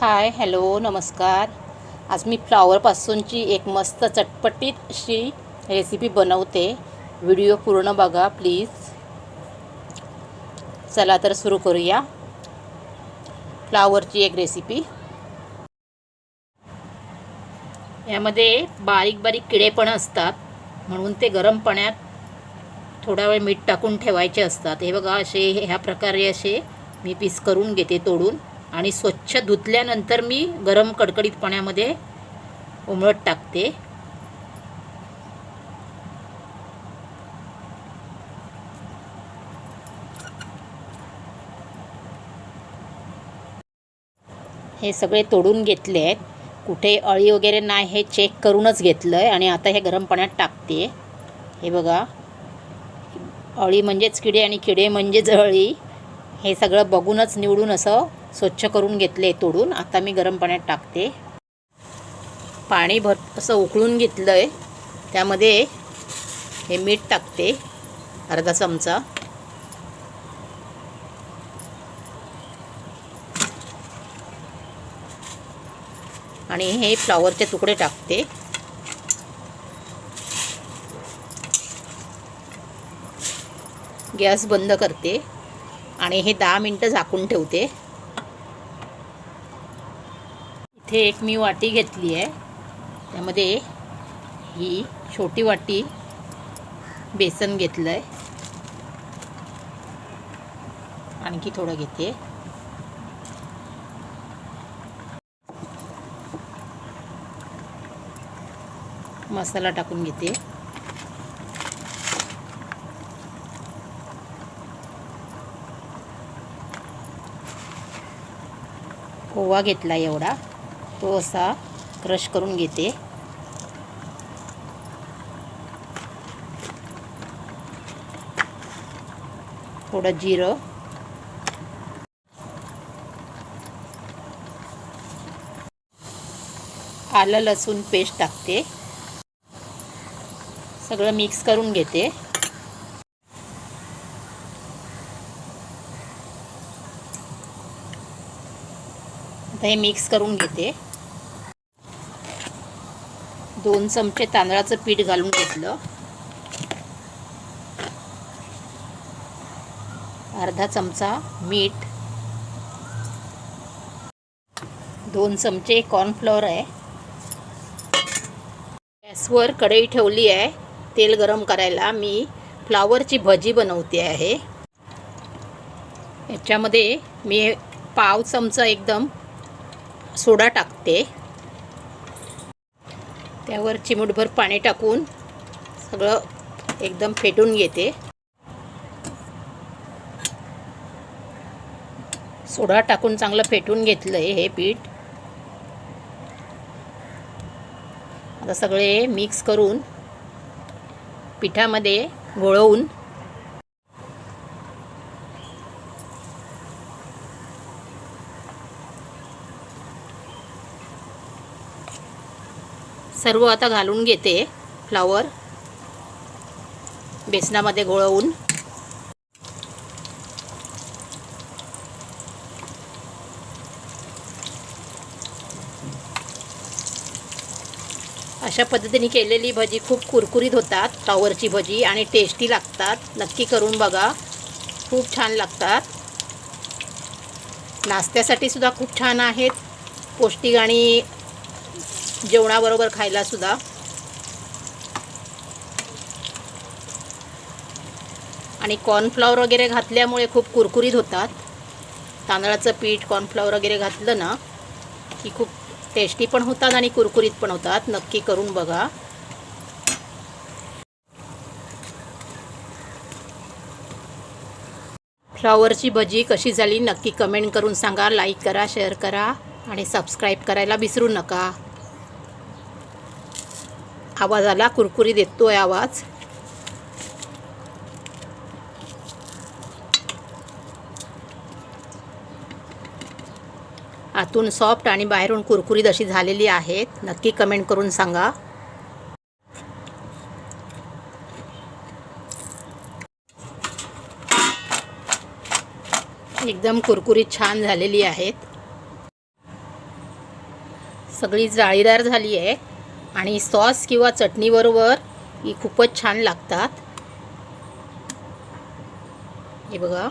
Hi hello नमस्कार. आज मी फ्लावरपासूनची एक मस्त चटपटीत अशी रेसिपी बनवते. व्हिडिओ पूर्ण बघा प्लीज चला तर सुरू करूया. फ्लावरची एक रेसिपी यामध्ये बारीक बारीक किडे पण असतात म्हणून ते गरम पाण्यात थोडा वेळ मीठ टाकून ठेवायचे असतात. हे बघा असे ह्या प्रकारे असे मी पीस करून घेते तोडून. आणि स्वच्छ धुतल्यानंतर मी गरम कडकडीत पाण्यामध्ये उमळत टाकते. हे सगळे तोडून घेतले आहेत. कुठे अळी वगैरे नाही हे चेक करूनच घेतलं आहे आणि आता हे गरम पाण्यात टाकते. हे बघा. अळी म्हणजेच किडे आणि किडे म्हणजेच अळी. हे सगळं बघूनच निवडून असं स्वच्छ करून घेतले तोडून. आता मी गरम पाण्यात टाकते. पाणी भर असं उकळून घेतलं आहे त्यामध्ये हे मीठ टाकते. अर्धा चमचा. आणि हे फ्लावरचे तुकडे टाकते. गॅस बंद करते. आणि हे दहा मिनटं झाकून ठेवते. इथे एक मी वाटी घेतली आहे. त्यामध्ये ही छोटी वाटी बेसन घेतलं आहे आणखी थोडं घेते. मसाला टाकून घेते. ओवा घेतला एवढा. तो असा क्रश करून घेते. थोडं जिरं. आलं लसूण पेस्ट टाकते. सगळं मिक्स करून घेते. आता हे मिक्स करून घेते. दोन चमचे तांदळाचं पीठ घालून घेतलं. अर्धा चमचा मीठ. दोन चमचे कॉर्नफ्लॉवर आहे. गॅसवर कढई ठेवली आहे. तेल गरम करायला मी फ्लावरची भजी बनवते आहे. याच्यामध्ये मी पाव चमचा एकदम सोडा टाकते. त्यावर चिमूटभर पाणी टाकून सगळं एकदम फेटून घेते. सोडा टाकून चांगलं फेटून घेतलं आहे हे पीठ. आता सगळे मिक्स करून पिठामध्ये गोळवून सर्व आता घालून घेते फ्लावर. बेसनामध्ये गोळवून अशा पद्धतीने केलेली भजी खूप कुरकुरीत होतात. फ्लावरची भजी आणि टेस्टी लागतात. नक्की करून बघा. खूप छान लागतात. नाश्त्यासाठी सुद्धा खूप छान आहेत. पौष्टिक आणि जेवणाबरोबर खायलासुद्धा आणि कॉर्नफ्लॉवर वगैरे घातल्यामुळे खूप कुरकुरीत होतात. तांदळाचं पीठ कॉर्नफ्लॉवर वगैरे घातलं ना की खूप टेस्टी पण होतात आणि कुरकुरीत पण होतात. नक्की करून बघा. फ्लॉवरची भजी कशी झाली नक्की कमेंट करून सांगा. लाईक करा शेअर करा आणि सबस्क्राईब करायला विसरू नका. आवाजाला कुरकुरी कुरकुरीत आहे आवाज. आतून सॉफ्ट आणि बाहेरून कुरकुरीत अशी झालेली आहेत. नक्की कमेंट करून सांगा. एकदम कुरकुरीत छान झालेली आहेत. सगळी जाळीदार झाली आहे. आणि सॉस किंवा चटणीबरोबर ही खूपच छान लागतात. हे बघा.